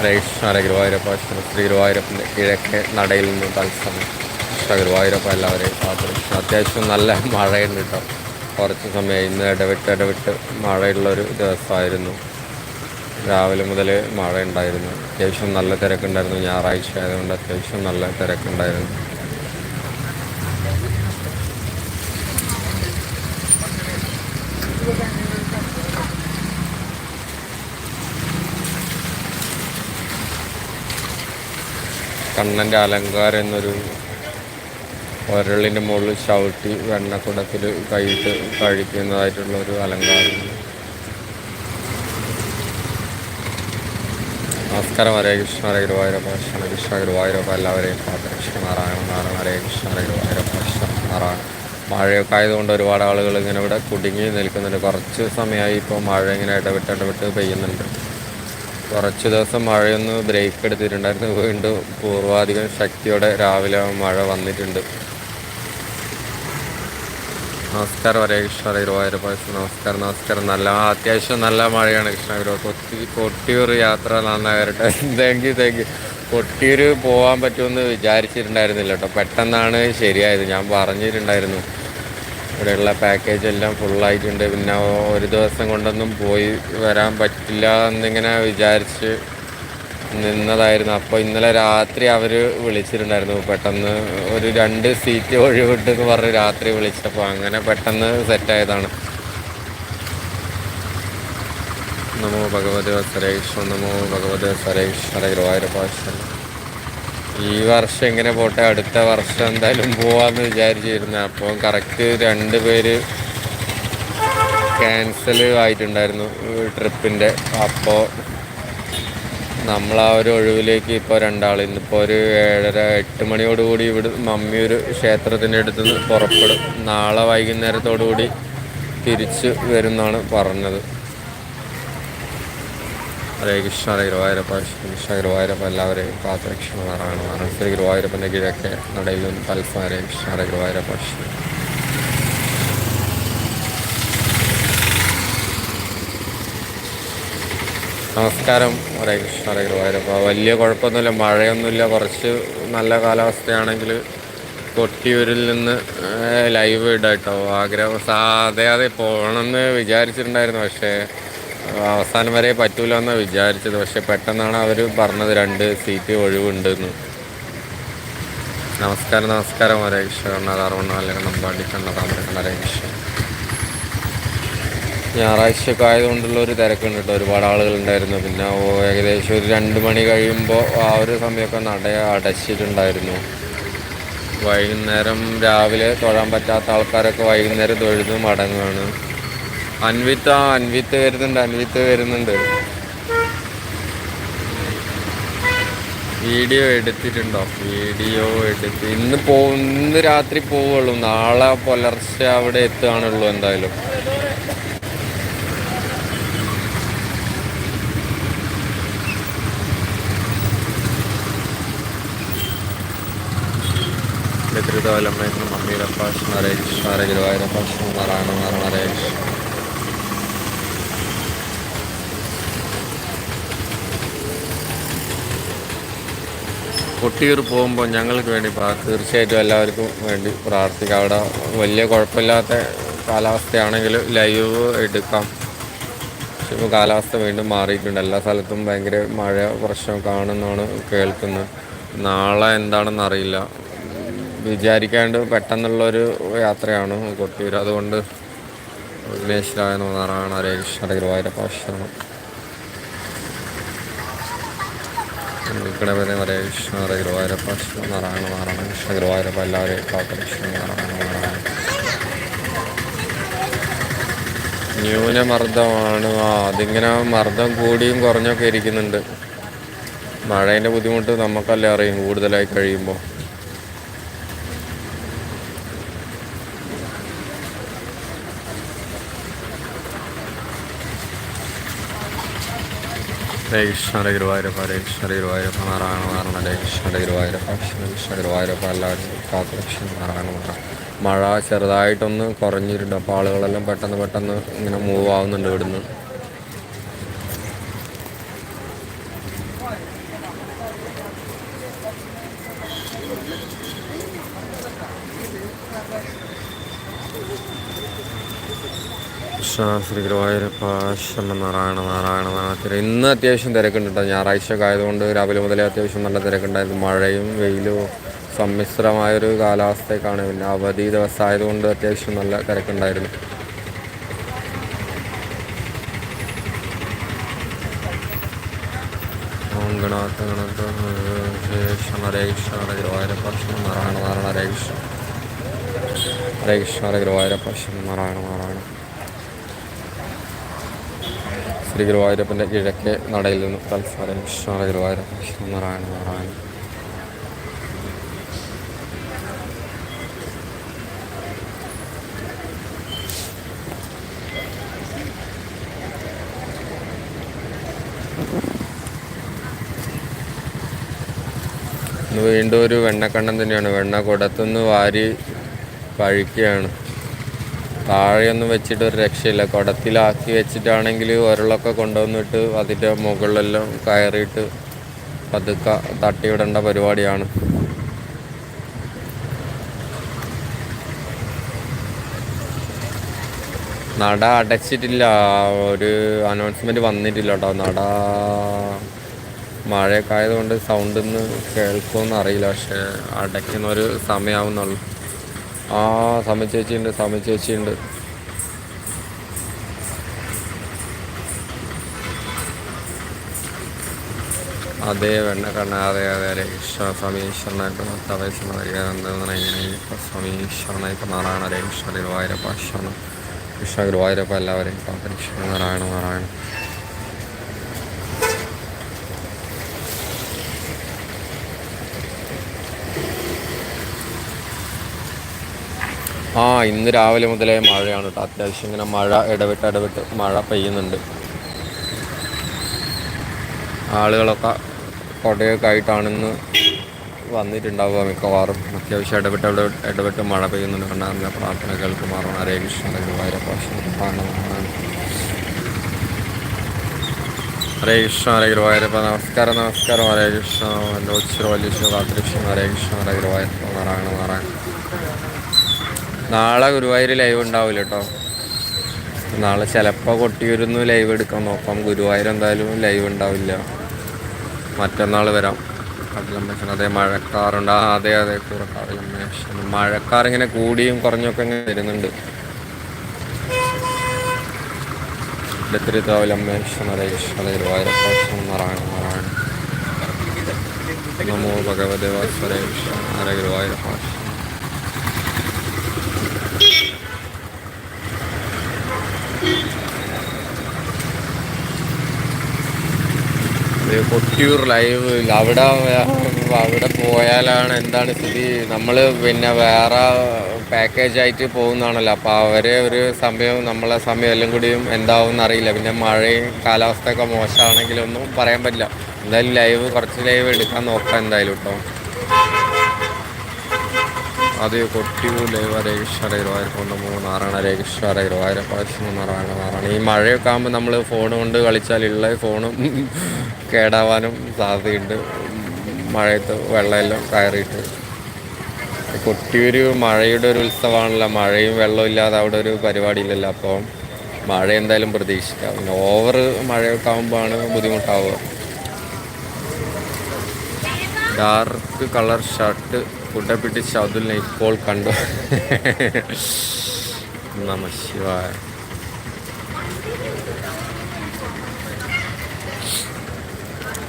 ഹരേ ഗുരുവായൂരപ്പ? ശ്രീ ഗുരുവായൂരപ്പന്റെ കിഴക്കേ നടയിൽ നിന്ന് തത്സമയം. കൃഷ്ണ ഗുരുവായൂരപ്പ എല്ലാവരെയും കാത്തുരക്ഷിക്കണം അത്യാവശ്യം നല്ല മഴയുണ്ട് കേട്ടോ. കുറച്ച് സമയം ഇന്ന് ഇടവിട്ട് ഇടവിട്ട് മഴയുള്ളൊരു ദിവസമായിരുന്നു. രാവിലെ മുതൽ മഴ ഉണ്ടായിരുന്നു അത്യാവശ്യം നല്ല തിരക്കുണ്ടായിരുന്നു. ഞായറാഴ്ച ആയതുകൊണ്ട് അത്യാവശ്യം നല്ല തിരക്കുണ്ടായിരുന്നു. കണ്ണന്റെ അലങ്കാരം എന്നൊരു ഒരളിന്റെ മുകളിൽ ചവിട്ടി വെണ്ണക്കുടത്തിൽ കൈയിട്ട് കഴിക്കുന്നതായിട്ടുള്ള ഒരു അലങ്കാരം. നമസ്കാരം. ഹരേ കൃഷ്ണ ഹരേ ഗുരുവായൂരപ്പ കൃഷ്ണ കൃഷ്ണ ഗുരുവായൂരപ്പ. എല്ലാവരെയും പാത്രകൃഷ്ണ നാരായണ നാരായണ ഹരേ കൃഷ്ണ ഹരേ ഗുരുവായൂരപ്പ കൃഷ്ണ നാരായണ മഴയൊക്കെ ആയതുകൊണ്ട് ഒരുപാട് ആളുകൾ ഇങ്ങനെ ഇവിടെ കുടുങ്ങി നിൽക്കുന്നുണ്ട്. കുറച്ച് സമയമായി ഇപ്പോൾ മഴ ഇങ്ങനെ ഇടവിട്ട് ഇടവിട്ട് പെയ്യുന്നുണ്ട്. കുറച്ച് ദിവസം മഴയൊന്ന് ബ്രേക്ക് എടുത്തിട്ടുണ്ടായിരുന്നു. വീണ്ടും പൂർവാധികം ശക്തിയോടെ രാവിലെ മഴ വന്നിട്ടുണ്ട്. നമസ്കാരം. ഹരേ കൃഷ്ണ ഗുരുവായൂരപ്പ നമസ്കാരം നമസ്കാരം. നല്ല അത്യാവശ്യം നല്ല മഴയാണ് കൃഷ്ണ ഗുരു കൊത്തി കൊട്ടിയൂർ യാത്ര നന്നാകട്ടെ. Thank you thank you Kottiyoor പോകാൻ പറ്റുമെന്ന് വിചാരിച്ചിട്ടുണ്ടായിരുന്നില്ല കേട്ടോ. പെട്ടെന്നാണ് ശരിയായത്. ഞാൻ പറഞ്ഞിട്ടുണ്ടായിരുന്നു. ഇവിടെയുള്ള പാക്കേജ് എല്ലാം ഫുള്ളായിട്ടുണ്ട് പിന്നെ ഒരു ദിവസം കൊണ്ടൊന്നും പോയി വരാൻ പറ്റില്ല എന്നിങ്ങനെ വിചാരിച്ച് നിന്നതായിരുന്നു. അപ്പോൾ ഇന്നലെ രാത്രി അവർ വിളിച്ചിട്ടുണ്ടായിരുന്നു. പെട്ടെന്ന് ഒരു രണ്ട് സീറ്റ് ഒഴിവിട്ടെന്ന് പറഞ്ഞ് രാത്രി വിളിച്ചപ്പോൾ അങ്ങനെ പെട്ടെന്ന് സെറ്റായതാണ് നമോ ഭഗവതി സരേഷ് നമോ ഭഗവതി വസരേശ്വര ഗുരുവായൂരപ്പാശ്വര ഈ വർഷം ഇങ്ങനെ പോട്ടെ അടുത്ത വർഷം എന്തായാലും പോവാന്ന് വിചാരിച്ചിരുന്ന. അപ്പോൾ കറക്റ്റ് രണ്ട് പേര് ക്യാൻസൽ ആയിട്ടുണ്ടായിരുന്നു ട്രിപ്പിന്റെ അപ്പോൾ നമ്മൾ ആ ഒരു ഒഴിവിലേക്ക് ഇപ്പോൾ രണ്ടാൾ ഇന്നിപ്പോൾ ഒരു ഏഴര എട്ട് മണിയോടുകൂടി ഇവിടെ മമ്മി ഒരു ക്ഷേത്രത്തിന്റെ അടുത്ത് പുറപ്പെടും. നാളെ വൈകുന്നേരത്തോടുകൂടി തിരിച്ച് വരുമെന്നാണ് പറഞ്ഞത്. ഹരേ കൃഷ്ണ ഗുരുവായൂരപ്പ കൃഷ്ണ ഗുരുവായൂരപ്പ എല്ലാവരെയും കാത്തുരക്ഷണമാറാണ് ശ്രീ ഗുരുവായൂരപ്പന്റെ കീഴൊക്കെ നടയിൽ നിന്ന് തൽസ ഹരേ കൃഷ്ണ ഗുരുവായൂരപ്പ നമസ്കാരം. ഹരേ കൃഷ്ണ ഗുരുവായൂരപ്പ. വലിയ കുഴപ്പമൊന്നുമില്ല. മഴയൊന്നുമില്ല. കുറച്ച് നല്ല കാലാവസ്ഥയാണെങ്കിൽ കൊട്ടിയൂരിൽ നിന്ന് ലൈവ് ഇടാം ആഗ്രഹം അതെ അതെ പോകണമെന്ന് വിചാരിച്ചിട്ടുണ്ടായിരുന്നു. പക്ഷേ അവസാനം വരെ പറ്റൂല എന്നാണ് വിചാരിച്ചത്. പക്ഷെ പെട്ടെന്നാണ് അവർ പറഞ്ഞത് രണ്ട് സീറ്റ് ഒഴിവുണ്ടെന്ന്. നമസ്കാരം നമസ്കാരം. ഹരേ കൃഷ്ണ അല്ലെങ്കിൽ നമ്പാടി കണ്ണതാമര ഹരേ കൃഷ്ണ. ഞായറാഴ്ചയൊക്കെ ആയതുകൊണ്ടുള്ള ഒരു തിരക്കുണ്ട് കേട്ടോ. ഒരുപാട് ആളുകളുണ്ടായിരുന്നു പിന്നെ ഏകദേശം ഒരു രണ്ട് മണി കഴിയുമ്പോൾ ആ ഒരു സമയമൊക്കെ നട അടച്ചിട്ടുണ്ടായിരുന്നു. വൈകുന്നേരം രാവിലെ തൊഴാൻ പറ്റാത്ത ആൾക്കാരൊക്കെ വൈകുന്നേരം തൊഴുത് മടങ്ങുകയാണ് അൻവിത്ത് അൻവിത്ത് വരുന്നുണ്ട് അൻവിത്ത് വരുന്നുണ്ട്. വീഡിയോ എടുത്തിട്ടുണ്ടോ? വീഡിയോ എടുത്ത് ഇന്ന് പോ ഇന്ന് രാത്രി പോവുള്ളൂ. നാളെ പുലർച്ചെ അവിടെ എത്തുകയാണുള്ളൂ എന്തായാലും. പിതൃതോലമ്മ മമ്മിയുടെ ഭാഷ നരേഷ് കൃഷ്ണ ഹരേ ഭാഷ നാരായണ നാരായണ ഹരേ കൊട്ടിയൂർ പോകുമ്പോൾ ഞങ്ങൾക്ക് വേണ്ടി തീർച്ചയായിട്ടും എല്ലാവർക്കും വേണ്ടി പ്രാർത്ഥിക്കാം. അവിടെ വലിയ കുഴപ്പമില്ലാത്ത കാലാവസ്ഥയാണെങ്കിൽ ലൈവ് എടുക്കാം. പക്ഷെ ഇപ്പോൾ കാലാവസ്ഥ വീണ്ടും മാറിയിട്ടുണ്ട്. എല്ലാ സ്ഥലത്തും ഭയങ്കര മഴ പ്രശ്നം കാണുന്നതാണ് കേൾക്കുന്നത്. നാളെ എന്താണെന്ന് അറിയില്ല. വിചാരിക്കാണ്ട് പെട്ടെന്നുള്ളൊരു യാത്രയാണ് കൊട്ടിയൂർ. അതുകൊണ്ട് വിഘ്നേശ്വരായ നാരായണ ഹരേ കൃഷ്ണ ഗുരുവായൂരപ്പ ഗണപതി വരെ കൃഷ്ണ വരെ ഗുരുവായൂരപ്പ ശ്രീ നാരായണ കൃഷ്ണ ഗുരുവായൂരപ്പ എല്ലാവരെയും കാത്തുകൃഷ്ണ നാരായണ നാരായണ ന്യൂനമർദ്ദമാണ് അതിങ്ങനെ മർദ്ദം കൂടിയും കുറഞ്ഞൊക്കെ ഇരിക്കുന്നുണ്ട്. മഴേന്റെ ബുദ്ധിമുട്ട് നമുക്കല്ലേ അറിയും കൂടുതലായി കഴിയുമ്പോൾ ഗുരുവായൂരപ്പ ഹരേ ഗുരുവായൂരപ്പ നാരായണ നാരായണ ഗുരുവായൂരപ്പ കൃഷ്ണ ഗുരുവായൂരപ്പ എല്ലാവരും കാത്തുലക്ഷ്മി മഴ ചെറുതായിട്ടൊന്ന് കുറഞ്ഞിട്ടുണ്ട്. അപ്പോൾ ആളുകളെല്ലാം പെട്ടെന്ന് പെട്ടെന്ന് ഇങ്ങനെ മൂവ് ആവുന്നുണ്ട് ഇവിടുന്ന് കൃഷ്ണ ശ്രീ ഗുരുവായൂരപ്പ ശമ നാരായണ നാരായണ നാരായണ ഇന്ന് അത്യാവശ്യം തിരക്കുണ്ട് കേട്ടോ ഞായറാഴ്ച ആയതുകൊണ്ട് രാവിലെ മുതലേ അത്യാവശ്യം നല്ല തിരക്കുണ്ടായിരുന്നു മഴയും വെയിലും സമ്മിശ്രമായൊരു കാലാവസ്ഥയൊക്കെയാണ് പിന്നെ അവധി ദിവസം ആയതുകൊണ്ട് അത്യാവശ്യം നല്ല തിരക്കുണ്ടായിരുന്നു ഗണാഥ ഗണാഥ ശേഷം ഹരേ കൃഷ്ണ ഹരേ ഗുരുവായൂരപ്പ ശമ നാരായണ നാരായണ ഹരേ കൃഷ്ണ ഹരേ കൃഷ്ണ ഹരേ ഗുരുവായൂരപ്പ ശമ നാരായണ നാരായണ ശ്രീ ഗുരുവായൂരപ്പന്റെ കിഴക്കേ നടയിൽ നിന്ന് തൽസാരം കൃഷ്ണ ഗുരുവായൂരപ്പൻ കൃഷ്ണ നാരായണ നാരായണ വീണ്ടും ഒരു വെണ്ണക്കണ്ണം തന്നെയാണ്. വെണ്ണ കുടത്തുനിന്ന് വാരി കഴിക്കുകയാണ് താഴെയൊന്നും വെച്ചിട്ട് ഒരു രക്ഷയില്ല. കുടത്തിലാക്കി വെച്ചിട്ടാണെങ്കിൽ ഒരളൊക്കെ കൊണ്ടുവന്നിട്ട് അതിന്റെ മുകളിലെല്ലാം കയറിയിട്ട് പതുക്കെ തട്ടിവിടേണ്ട പരിപാടിയാണ്. നട അടച്ചിട്ടില്ല. ഒരു അനൗൺസ്മെന്റ് വന്നിട്ടില്ല കേട്ടോ നട മഴയൊക്കെ ആയതുകൊണ്ട് സൗണ്ട് ഇന്ന് കേൾക്കുമെന്ന് അറിയില്ല പക്ഷേ അടയ്ക്കുന്നൊരു സമയമാവുന്നുള്ളൂ ആ സമചേച്ചിയുണ്ട് സമയ ചേച്ചിയുണ്ട് അതെ വെണ്ണ കണ്ണ അതെ അതെ അതെ. കൃഷ്ണ സ്വാമി ഈശ്വരനായിട്ട് മത്തവയസ്സനായിരിക്കും സ്വാമി ഈശ്വരനായിട്ട് നാരായണ ഹരേ കൃഷ്ണ ഗുരുവായൂരപ്പ ശരണം കൃഷ്ണ ഗുരുവായൂരപ്പ എല്ലാവരെയും കൃഷ്ണ നാരായണ നാരായണ. ആ ഇന്ന് രാവിലെ മുതലേ മഴയാണ് കേട്ടോ അത്യാവശ്യം ഇങ്ങനെ മഴ ഇടവിട്ട് ഇടവിട്ട് മഴ പെയ്യുന്നുണ്ട്. ആളുകളൊക്കെ കൊടയൊക്കെ ആയിട്ടാണിന്ന് വന്നിട്ടുണ്ടാവുക മിക്കവാറും. അത്യാവശ്യം ഇടവിട്ട് ഇടവിട്ട് ഇടവിട്ട് മഴ പെയ്യുന്നുണ്ട്. കണ്ടാറില്ല പ്രാർത്ഥന കേൾക്കുമാറാണ്. ഹരേ കൃഷ്ണ ഗുരുവായൂരപ്പാണ് ഹരേ കൃഷ്ണ ഹരേ ഗുരുവായൂരപ്പ നമസ്കാരം നമസ്കാരം. ഹരേ കൃഷ്ണ. എന്റെ ഉച്ചിര വലിയ ശിവകാത്രകൃഷ്ണ ഹരേ കൃഷ്ണ ഹരേ ഗുരുവായൂരപ്പ. നാരായണ നാരായണ. നാളെ ഗുരുവായൂർ ലൈവ് ഉണ്ടാവില്ല കേട്ടോ നാളെ ചിലപ്പോൾ കൊട്ടിയൂരുന്ന് ലൈവ് എടുക്കാൻ നോക്കാം. ഗുരുവായൂർ എന്തായാലും ലൈവ് ഉണ്ടാവില്ല. മറ്റന്നാൾ വരാം. കടലമ്മേശൻ അതെ മഴക്കാറുണ്ട് ആ അതെ അതെ കൂടെ കടലമ്മേശൻ മഴക്കാർ ഇങ്ങനെ കൂടിയും കുറഞ്ഞൊക്കെ ഇങ്ങനെ വരുന്നുണ്ട്. നാരായണ നാരായണ നമോ കൊട്ടിയൂർ ലൈവ് അവിടെ അവിടെ പോയാലാണ് എന്താണ് സ്ഥിതി. നമ്മൾ പിന്നെ വേറെ പാക്കേജ് ആയിട്ട് പോകുന്നതാണല്ലോ. അപ്പോൾ അവരെ ഒരു സമയവും നമ്മളെ സമയം എല്ലാം കൂടിയും എന്താവും എന്നറിയില്ല. പിന്നെ മഴയും കാലാവസ്ഥയൊക്കെ മോശമാണെങ്കിലൊന്നും പറയാൻ പറ്റില്ല. എന്തായാലും ലൈവ് കുറച്ച് ലൈവ് എടുക്കാൻ നോക്കാം എന്തായാലും കേട്ടോ അത് കൊട്ടിയൂർ ലൈവ് രേഖേശ്വര ഇരുവായിരക്കൊണ്ട് മൂന്നാറാണ് രേഖേശ്വര ഇരുവായിരപ്പാശ്യം മൂന്നാറാണ് മാറാണ് ഈ മഴയൊക്കെ ആകുമ്പോൾ നമ്മൾ ഫോൺ കൊണ്ട് കളിച്ചാലുള്ള ഫോണും കേടാവാനും സാധ്യതയുണ്ട്. മഴയത്ത് വെള്ളമെല്ലാം കയറിയിട്ട്. കൊട്ടിയൂർ മഴയുടെ ഒരു ഉത്സവമാണല്ലോ മഴയും വെള്ളവും ഇല്ലാതെ അവിടെ ഒരു പരിപാടി ഇല്ലല്ലോ. അപ്പോൾ മഴ എന്തായാലും പ്രതീക്ഷിക്കാം. പിന്നെ ഓവർ മഴയൊക്കെ ആകുമ്പോഴാണ് ബുദ്ധിമുട്ടാവുക. ഡാർക്ക് കളർ ഷർട്ട് പിടിച്ച് അതുലിനെ ഇപ്പോൾ കണ്ടു. നമ ശിവായ.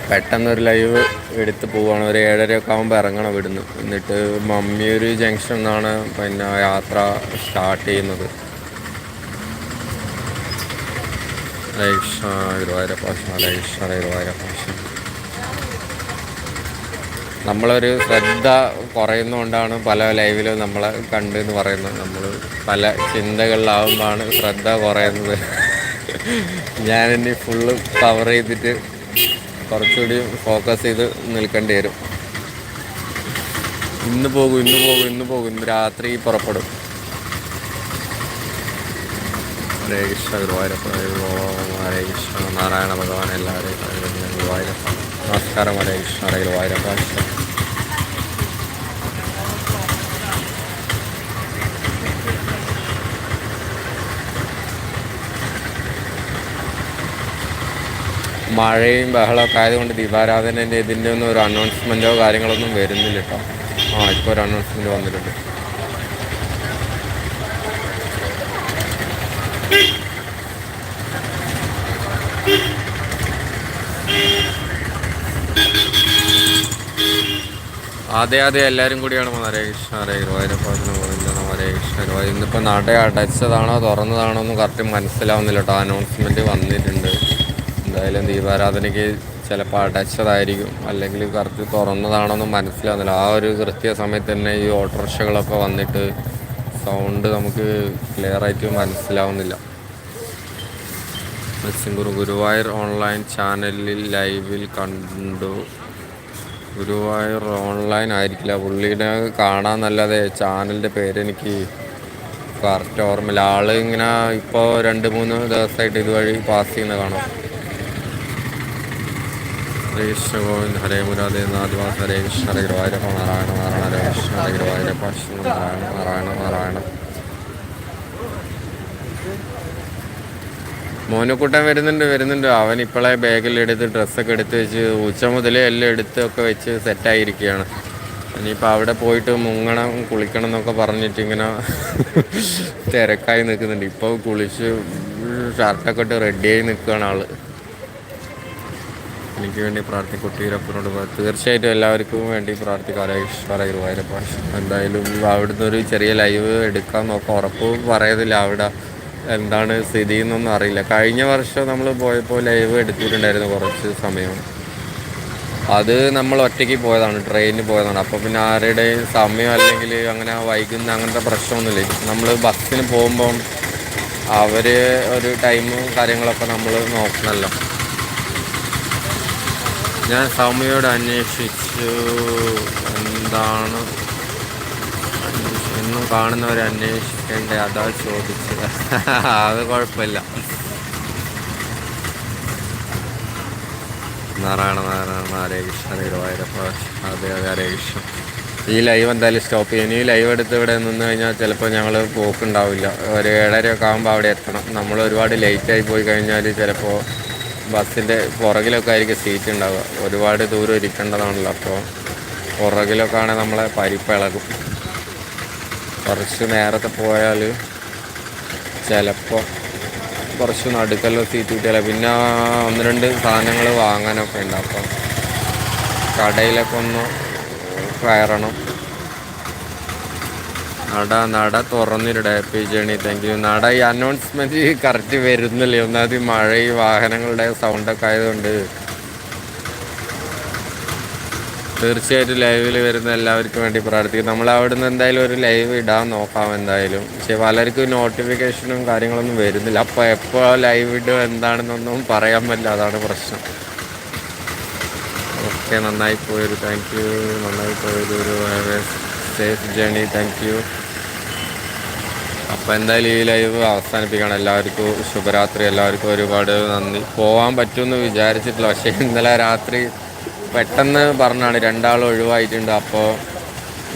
പെട്ടെന്നൊരു ലൈവ് എടുത്ത് പോവാണ്. ഒരു ഏഴരയൊക്കെ ആകുമ്പോൾ ഇറങ്ങണം ഇവിടുന്ന്. എന്നിട്ട് മമ്മിയൂർ ജംഗ്ഷൻ എന്നാണ് പിന്നെ യാത്ര സ്റ്റാർട്ട് ചെയ്യുന്നത്. ലൈഷ ഗുരുവായൂരപ്പാശ നമ്മളൊരു ശ്രദ്ധ കുറയുന്നതുകൊണ്ടാണ് പല ലൈവിലും നമ്മളെ കണ്ട് എന്ന് പറയുന്നത്. നമ്മൾ പല ചിന്തകളിലാവുമ്പോഴാണ് ശ്രദ്ധ കുറയുന്നത്. ഞാനിനി ഫുള്ള് കവർ ചെയ്തിട്ട് കുറച്ചുകൂടി ഫോക്കസ് ചെയ്ത് നിൽക്കേണ്ടി വരും. ഇന്ന് പോകും ഇന്ന് പോകും ഇന്ന് പോകും ഇന്ന് രാത്രി പുറപ്പെടും. ഹരേ കൃഷ്ണ ഗുരുവായൂരപ്പ ഹരേ കൃഷ്ണ നാരായണ ഭഗവാൻ എല്ലാവരെയും ഗുരുവായൂരപ്പ നമസ്കാരം ഹരേ കൃഷ്ണ ഹരേ ഗുരുവായൂരം മഴയും ബഹളമൊക്കെ ആയതുകൊണ്ട് ദീപാരാധനന്റെ ഇതിന്റെ ഒന്നും ഒരു അനൗൺസ്മെന്റോ കാര്യങ്ങളൊന്നും വരുന്നില്ല കേട്ടോ. ആ ഇപ്പോൾ ഒരു അനൗൺസ്മെന്റ് വന്നിട്ടുണ്ട്. അതെ അതെ എല്ലാവരും കൂടിയാണ് ഹരേ കൃഷ്ണ ഹരേ ഗുരുവായൂരപ്പത്തിന് ഗോവിന്ദനം ഹരേ കൃഷ്ണ ഗുരുവായൂർ. ഇന്നിപ്പോൾ നട അടച്ചതാണോ തുറന്നതാണോ ഒന്നും കറക്റ്റ് മനസ്സിലാവുന്നില്ല കേട്ടോ. അനൗൺസ്മെന്റ് വന്നിട്ടുണ്ട്. എന്തായാലും ദീപാരാധനയ്ക്ക് ചിലപ്പോൾ അടച്ചതായിരിക്കും. അല്ലെങ്കിൽ കറക്റ്റ് തുറന്നതാണോന്ന് മനസ്സിലാവുന്നില്ല. ആ ഒരു കൃത്യ സമയത്ത് തന്നെ ഈ ഓട്ടോറിക്ഷകളൊക്കെ വന്നിട്ട് സൗണ്ട് നമുക്ക് ക്ലിയർ ആയിട്ട് മനസ്സിലാവുന്നില്ല. ബസ്സിംഗുർ ഗുരുവായൂർ ഓൺലൈൻ ചാനലിൽ ലൈവിൽ കണ്ടു. ഗുരുവായൂർ ഓൺലൈൻ ആയിരിക്കില്ല. പുള്ളിനെ കാണാന്നല്ലാതെ ചാനലിന്റെ പേരെനിക്ക് കറക്റ്റ് ഓർമ്മയില്ല. ആൾ ഇങ്ങനെ ഇപ്പോൾ രണ്ട് മൂന്ന് ദിവസമായിട്ട് ഇതുവഴി പാസ് ചെയ്യുന്ന കാണാം. ഹരേ കൃഷ്ണ ഗോവിന്ദ് ഹരേ മുരാദേ നാദിവാസ് ഹരേ കൃഷ്ണ ഹരേ ഗുരുവായൂരപ്പ നാരായണ നാരായണ ഹരേ കൃഷ്ണ ഹരേ ഗുരുവായൂരപ്പ നാരായണ നാരായണ നാരായണ. മോനുക്കുട്ടൻ വരുന്നുണ്ട് വരുന്നുണ്ട്. അവൻ ഇപ്പോഴേ ബാഗിൽ എടുത്ത് ഡ്രസ്സൊക്കെ എടുത്ത് വെച്ച് ഉച്ച മുതലേ എല്ലാം എടുത്തൊക്കെ വെച്ച് സെറ്റായിരിക്കുകയാണ് ഇനിയിപ്പോൾ അവിടെ പോയിട്ട് മുങ്ങണം കുളിക്കണം എന്നൊക്കെ പറഞ്ഞിട്ട് ഇങ്ങനെ തിരക്കായി നിൽക്കുന്നുണ്ട്. ഇപ്പോൾ കുളിച്ച് ഷർട്ടൊക്കെ ഇട്ട് റെഡിയായി നിൽക്കുകയാണ് ആൾ. എനിക്ക് വേണ്ടി പ്രാർത്ഥിക്കും കുട്ടിയിരപ്പനോട് തീർച്ചയായിട്ടും എല്ലാവർക്കും വേണ്ടി പ്രാർത്ഥിക്കാറേ. ഗുരുവായൂരപ്പ എന്തായാലും അവിടുന്ന് ഒരു ചെറിയ ലൈവ് എടുക്കാൻ നോക്കാം. ഉറപ്പ് പറയത്തില്ല അവിടെ. എന്താണ് സ്ഥിതി എന്നൊന്നും അറിയില്ല. കഴിഞ്ഞ വർഷം നമ്മൾ പോയപ്പോൾ ലൈവ് എടുത്തിട്ടുണ്ടായിരുന്നു കുറച്ച് സമയം. അത് നമ്മൾ ഒറ്റയ്ക്ക് പോയതാണ് ട്രെയിനിൽ പോയതാണ്. അപ്പോൾ പിന്നെ ആരുടെയും സമയം അല്ലെങ്കിൽ അങ്ങനെ വൈകുന്ന അങ്ങനത്തെ പ്രശ്നമൊന്നുമില്ല. നമ്മൾ ബസ്സിന് പോകുമ്പം അവർ ഒരു ടൈമും കാര്യങ്ങളൊക്കെ നമ്മൾ നോക്കണമല്ലോ. ഞാൻ സമയോട് അന്വേഷിച്ചു. എന്താണ് എന്നും കാണുന്നവർ അന്വേഷിക്കേണ്ട? അതാ ചോദിച്ചത്. അത് കുഴപ്പമില്ല. നാരായണ നാരായണ ഹരേ കൃഷ്ണ ഗുരുവായൂരപ്പ അതെ അതെ ഹരേ കൃഷ്ണ. ഈ ലൈവ് എന്തായാലും സ്റ്റോപ്പ് ചെയ്യും. ഈ ലൈവ് എടുത്ത് ഇവിടെ നിന്ന് കഴിഞ്ഞാൽ ചിലപ്പോൾ ഞങ്ങൾ പോക്കുണ്ടാവില്ല. ഒരു ഏഴരയൊക്കെ ആകുമ്പോൾ അവിടെ എത്തണം. നമ്മൾ ഒരുപാട് ലേറ്റായി പോയി കഴിഞ്ഞാൽ ചിലപ്പോൾ ബസ്സിന്റെ പുറകിലൊക്കെ ആയിരിക്കും സീറ്റ് ഉണ്ടാവുക. ഒരുപാട് ദൂരം ഇരിക്കേണ്ടതാണല്ലോ. അപ്പോൾ പുറകിലൊക്കെ ആണെങ്കിൽ നമ്മളെ പരിപ്പിളകും കുറച്ച് നേരത്തെ പോയാൽ ചിലപ്പോൾ കുറച്ച് നടുക്കല്ലോ സീറ്റ് കിട്ടിയാൽ പിന്നെ ഒന്ന് രണ്ട് സാധനങ്ങൾ വാങ്ങാനൊക്കെ ഉണ്ട്. അപ്പം കടയിലൊക്കെ ഒന്ന് കയറണം. നട നട തുറന്നിരുടെ ഹാപ്പി ജേണി. താങ്ക് യു നട ഈ അനൗൺസ്മെന്റ് കറക്റ്റ് വരുന്നില്ലേ? ഒന്നാമത് മഴ ഈ വാഹനങ്ങളുടെ സൗണ്ടൊക്കെ ആയതുകൊണ്ട് തീർച്ചയായിട്ടും ലൈവിൽ വരുന്ന എല്ലാവർക്കും വേണ്ടി പ്രാർത്ഥിക്കും. നമ്മൾ അവിടെ നിന്ന് എന്തായാലും ഒരു ലൈവ് ഇടാൻ നോക്കാം എന്തായാലും. പക്ഷെ പലർക്കും നോട്ടിഫിക്കേഷനും കാര്യങ്ങളൊന്നും വരുന്നില്ല. അപ്പോൾ എപ്പോൾ ലൈവ് ഇടും എന്താണെന്നൊന്നും പറയാൻ പറ്റില്ല. അതാണ് പ്രശ്നം. ഓക്കെ നന്നായി പോയൊരു താങ്ക് യു നന്നായി പോയൊരു ഒരു സേഫ് ജേണി താങ്ക് യു അപ്പോൾ എന്തായാലും ഈ ലൈവ് അവസാനിപ്പിക്കണം. എല്ലാവർക്കും ശുഭരാത്രി. എല്ലാവർക്കും ഒരുപാട് നന്ദി. പോകാൻ പറ്റുമെന്ന് വിചാരിച്ചിട്ടില്ല. പക്ഷേ ഇന്നലെ രാത്രി പെട്ടെന്ന് പറഞ്ഞാണ് രണ്ടാൾ ഒഴിവായിട്ടുണ്ട്. അപ്പോൾ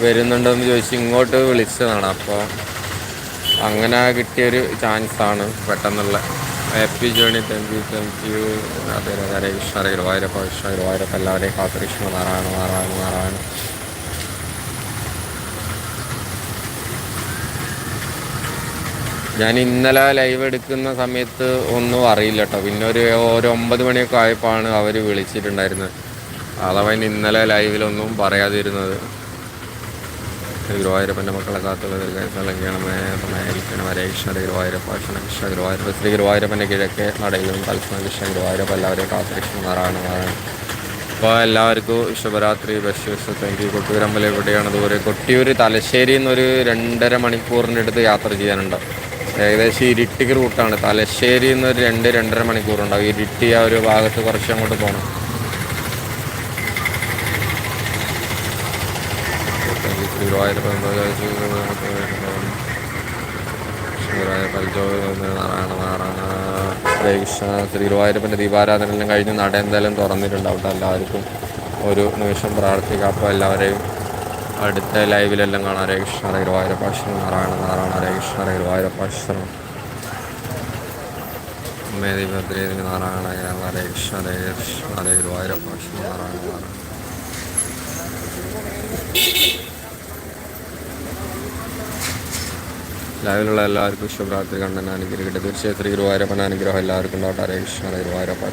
വരുന്നുണ്ടോ എന്ന് ചോദിച്ച് ഇങ്ങോട്ട് വിളിച്ചതാണ്. അപ്പോൾ അങ്ങനെ കിട്ടിയൊരു ചാൻസാണ് പെട്ടെന്നുള്ള. Happy journey thank you thank you അതെ ഹരേ കൃഷ്ണ ഹരേ ഗുരുവായൂരപ്പ കൃഷ്ണ ഗുരുവായൂരപ്പ എല്ലാവരെയും കാത്തുകൃഷ്ണ നാരായണ നാരായണ നാരായണ. ഞാൻ ഇന്നലെ ലൈവ് എടുക്കുന്ന സമയത്ത് ഒന്നും അറിയില്ല കേട്ടോ. പിന്നെ ഒരു ഒരു ഒമ്പത് മണിയൊക്കെ ആയപ്പോഴാണ് അവർ വിളിച്ചിട്ടുണ്ടായിരുന്നത്. അഥവാ ഇന്നലെ ലൈവിലൊന്നും പറയാതിരുന്നത്. ഗുരുവായൂരപ്പന്റെ മക്കളെ കാത്തുള്ള ദീർഘായുസലങ്കണമേ പ്രണയിരിക്കണം ഹരേ കൃഷ്ണ ഗുരുവായൂരപ്പ കൃഷ്ണ ഗുരുവായൂരപ്പ. ശ്രീ ഗുരുവായൂരപ്പന്റെ കിഴക്ക് നടയിലും തൽസ്മ കൃഷ്ണ ഗുരുവായൂരപ്പ. എല്ലാവരെയും കാത്തുകൃഷ്ണ നാരായണ നാരായണ അപ്പോൾ എല്ലാവർക്കും ശുഭരാത്രി ബസ് താങ്ക് യു കൊട്ടിയൂരമ്പലം എവിടെയാണ്? അതുപോലെ കൊട്ടിയൂർ തലശ്ശേരി എന്നൊരു രണ്ടര മണിക്കൂറിന്റെ മണിക്കൂറിനടുത്ത് യാത്ര ചെയ്യാനുണ്ട്. ഏകദേശം ഇരിട്ടിക്ക് റൂട്ടാണ് തലശ്ശേരി എന്നൊരു രണ്ട് രണ്ടര മണിക്കൂറുണ്ടാവും ഇരിട്ടി ആ ഒരു ഭാഗത്ത് കുറച്ച് അങ്ങോട്ട് പോകണം ശ്രീകൃഷ്ണ ശ്രീ ഗുരുവായൂരപ്പന്റെ ദീപാരാധനെല്ലാം കഴിഞ്ഞ് നട എന്തായാലും തുറന്നിട്ടുണ്ടാവട്ടെ എല്ലാവർക്കും ഒരു നിമിഷം പ്രാർത്ഥിക്കാം അപ്പോൾ എല്ലാവരെയും അടുത്ത ലൈവിലെല്ലാം കാണാം. ഹരേ കൃഷ്ണ ഹരേ ഗുരുവായൂരപ്പാശ്രം നാരായണ നാരായണ ഹരേ കൃഷ്ണ ഹരേ ഗുരുവായൂരപ്പാശ്രം മേതി ഭദ്രേതി നാരായണ ഹരേ കൃഷ്ണ ഹരേ കൃഷ്ണ ഹരേ ഗുരുവായൂരപ്പാശ്രം നാരായണ നാരായണ. ലൈവിലുള്ള എല്ലാവർക്കും ശുഭരാത്രി കണ്ണൻ അനുഗ്രഹിക്കട്ടെ തീർച്ചയായും ശ്രീ ഗുരുവായൂരപ്പൻ അനുഗ്രഹം. എല്ലാവർക്കും ഉണ്ടാവട്ടെ. ഹരേ കൃഷ്ണ ഗുരുവായൂരപ്പ